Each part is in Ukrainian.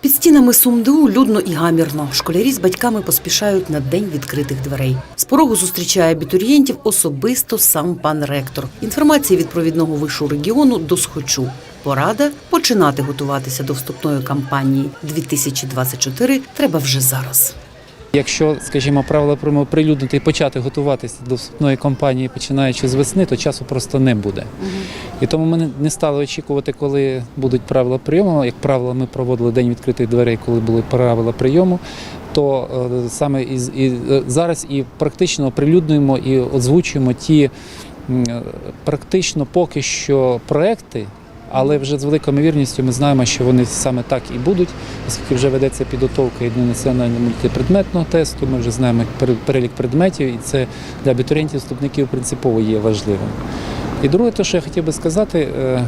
Під стінами СумДУ людно і гамірно. Школярі з батьками поспішають на день відкритих дверей. З порогу зустрічає абітурієнтів особисто сам пан ректор. Інформація від провідного вишу регіону досхочу. Порада починати готуватися до вступної кампанії 2024 треба вже зараз. Якщо, скажімо, правила прямо прилюднити і почати готуватися до вступної кампанії, починаючи з весни, то часу просто не буде. І тому ми не- стали очікувати, коли будуть правила прийому. Як правило, ми проводили день відкритих дверей, коли були правила прийому. То е, саме і, і е, зараз і практично оприлюднюємо і озвучуємо ті е, практично поки що проекти. Але вже з великою ймовірністю ми знаємо, що вони саме так і будуть, оскільки вже ведеться підготовка і до національного мультипредметного тесту. Ми вже знаємо перелік предметів, і це для абітурієнтів вступників принципово є важливим. І друге, те, що я хотів би сказати, е,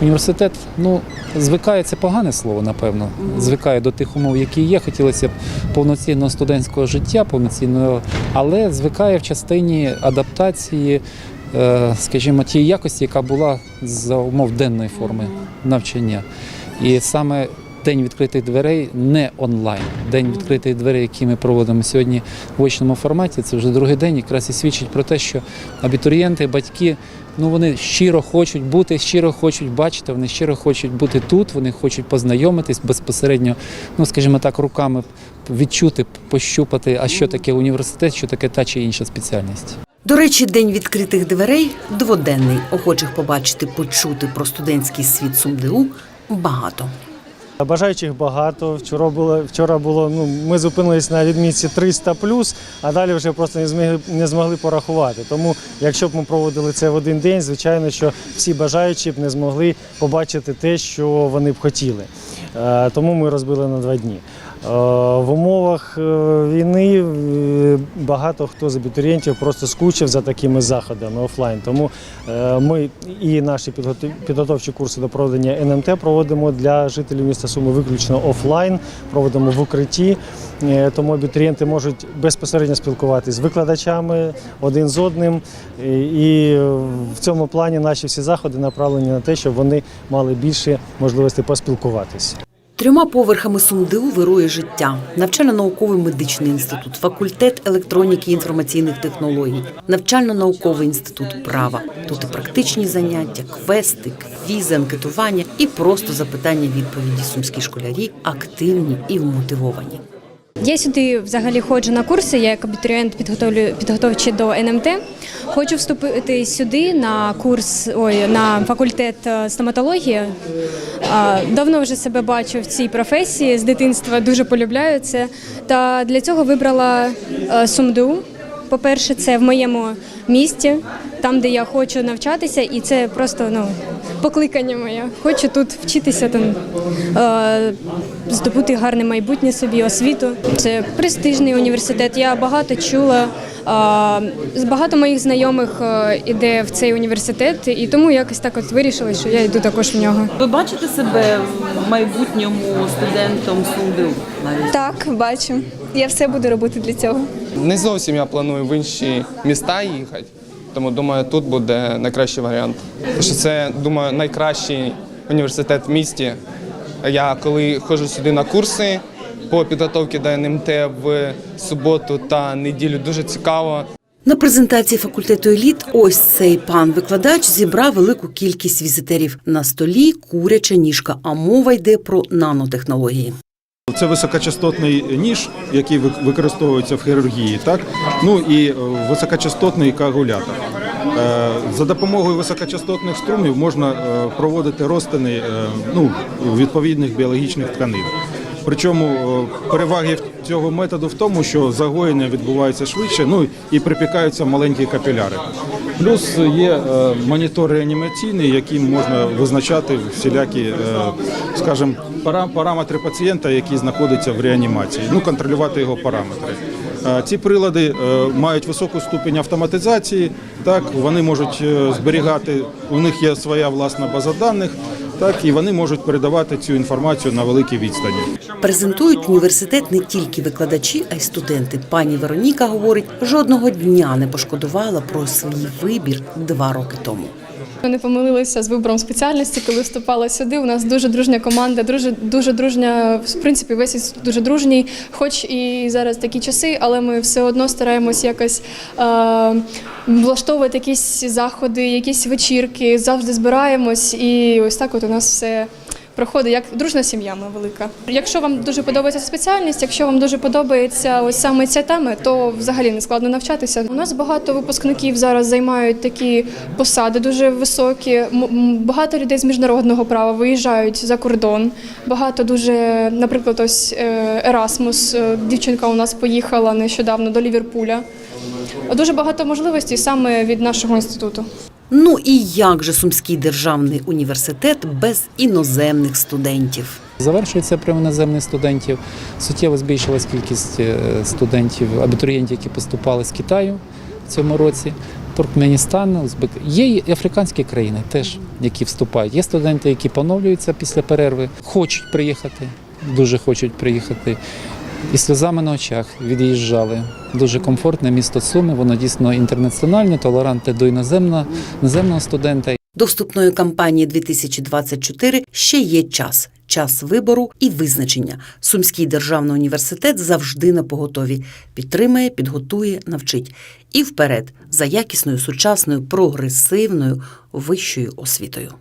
університет ну, звикає, це погане слово, напевно. Звикає до тих умов, які є. Хотілося б повноцінного студентського життя, повноцінного, але звикає в частині адаптації скажімо, тієї якості, яка була за умов денної форми навчання. І саме день відкритих дверей не онлайн. День відкритих дверей, який ми проводимо сьогодні в очному форматі, це вже другий день, якраз і свідчить про те, що абітурієнти, батьки. Ну, вони щиро хочуть бути, щиро хочуть бачити, вони щиро хочуть бути тут, вони хочуть познайомитись безпосередньо, ну скажімо так, руками відчути, пощупати, а що таке університет, що таке та чи інша спеціальність. До речі, день відкритих дверей дводенний. Охочих побачити, почути про студентський світ СумДУ багато. Бажаючих багато. Вчора було вчора було. Ну ми зупинились на відмітці 300 а далі вже просто не змогли не змогли порахувати. Тому, якщо б ми проводили це в один день, звичайно, що всі бажаючі б не змогли побачити те, що вони б хотіли. Е, Тому ми розбили на два дні. Е, В умовах е, війни е, багато хто з абітурієнтів просто скучив за такими заходами офлайн. Тому ми і наші підготов- підготовчі курси до проведення НМТ проводимо для жителів міста Суми виключно офлайн, проводимо в укритті. Тому абітурієнти можуть безпосередньо спілкуватися з викладачами один з одним. І- в цьому плані наші всі заходи направлені на те, щоб вони мали більше можливостей поспілкуватися. Трьома поверхами сумдиу вирує життя. Навчально-науковий медичний інститут, факультет електроніки і інформаційних технологій, навчально-науковий інститут права. Тут і практичні заняття, квести, квізи, анкетування і просто запитання-відповіді. Сумські школярі активні і вмотивовані. Я сюди взагалі ходжу на курси, я як абітурієнт підготовлю підготовчий до НМТ. Хочу вступити сюди на курс, ой, на факультет е, стоматології. Давно вже себе бачу в цій професії з дитинства, дуже полюбляю це. Та для цього вибрала е, СумДУ. По-перше, це в моєму місті, там, де я хочу навчатися, і це просто ну, покликання моє. Хочу тут вчитися, там, е, здобути гарне майбутнє собі, освіту. Це престижний університет. Я багато чула. е, з багато моїх знайомих е, іде в цей університет, і тому якось так от вирішила, що я йду також в нього. Ви бачите себе в майбутньому студентом навіть? Так, бачу. Я все буду робити для цього. Не зовсім я планую в інші міста їхати, тому думаю, тут буде найкращий варіант. Що це, думаю, найкращий університет в місті. Я коли ходжу сюди на курси по підготовці до НМТ в суботу та неділю, дуже цікаво. На презентації факультету еліт ось цей пан викладач зібрав велику кількість візитерів. На столі куряча ніжка, а мова йде про нанотехнології. Це високочастотний ніж, який використовується в хірургії, так? Ну і е, високочастотний коагулятор. Е, За допомогою високочастотних струмів можна е, проводити розтини ну, відповідних біологічних тканин. Причому е, переваги цього методу в тому, що загоєння відбувається швидше, ну і припікаються маленькі капіляри. Плюс є е, монітор реанімаційний, яким можна визначати всілякі, е, скажімо, пара- параметри пацієнта, який знаходиться в реанімації, ну контролювати його параметри. Ці прилади мають високу ступінь автоматизації. Так вони можуть зберігати. У них є своя власна база даних. Так і вони можуть передавати цю інформацію на великій відстані. Презентують університет не тільки викладачі, а й студенти. Пані Вероніка говорить, жодного дня не пошкодувала про свій вибір два роки тому. Ми не помилилися з вибором спеціальності, коли вступала сюди. У нас дуже дружня команда, дуже дуже дружня. В принципі, весь дуже дружній. Хоч і зараз такі часи, але ми все одно стараємось якось е, влаштовувати якісь заходи, якісь вечірки. Завжди збираємось, і ось так от у нас все. Проходить як дружна сім'я, ми велика. Якщо вам дуже подобається спеціальність, якщо вам дуже подобається ось саме ця тема, то взагалі не складно навчатися. У нас багато випускників зараз займають такі посади дуже високі. Багато людей з міжнародного права виїжджають за кордон. Багато дуже, наприклад, ось Ерасмус, е, дівчинка у нас поїхала нещодавно до Ліверпуля. Дуже багато можливостей саме від нашого інституту. Ну і як же Сумський державний університет без іноземних студентів? Завершується прийом іноземних студентів. Суттєво збільшилась кількість е, студентів, абітурієнтів, які поступали з Китаю в цьому році. Туркменістан, Узбек. Є і африканські країни теж, які вступають. Є студенти, які поновлюються після перерви, хочуть приїхати, дуже хочуть приїхати. І сльозами на очах від'їжджали. Дуже комфортне місто Суми, воно дійсно інтернаціональне, толерантне до іноземного, іноземного студента. До вступної кампанії 2024 ще є час. Час вибору і визначення. Сумський державний університет завжди на поготові. Підтримає, підготує, навчить. І вперед за якісною, сучасною, прогресивною вищою освітою.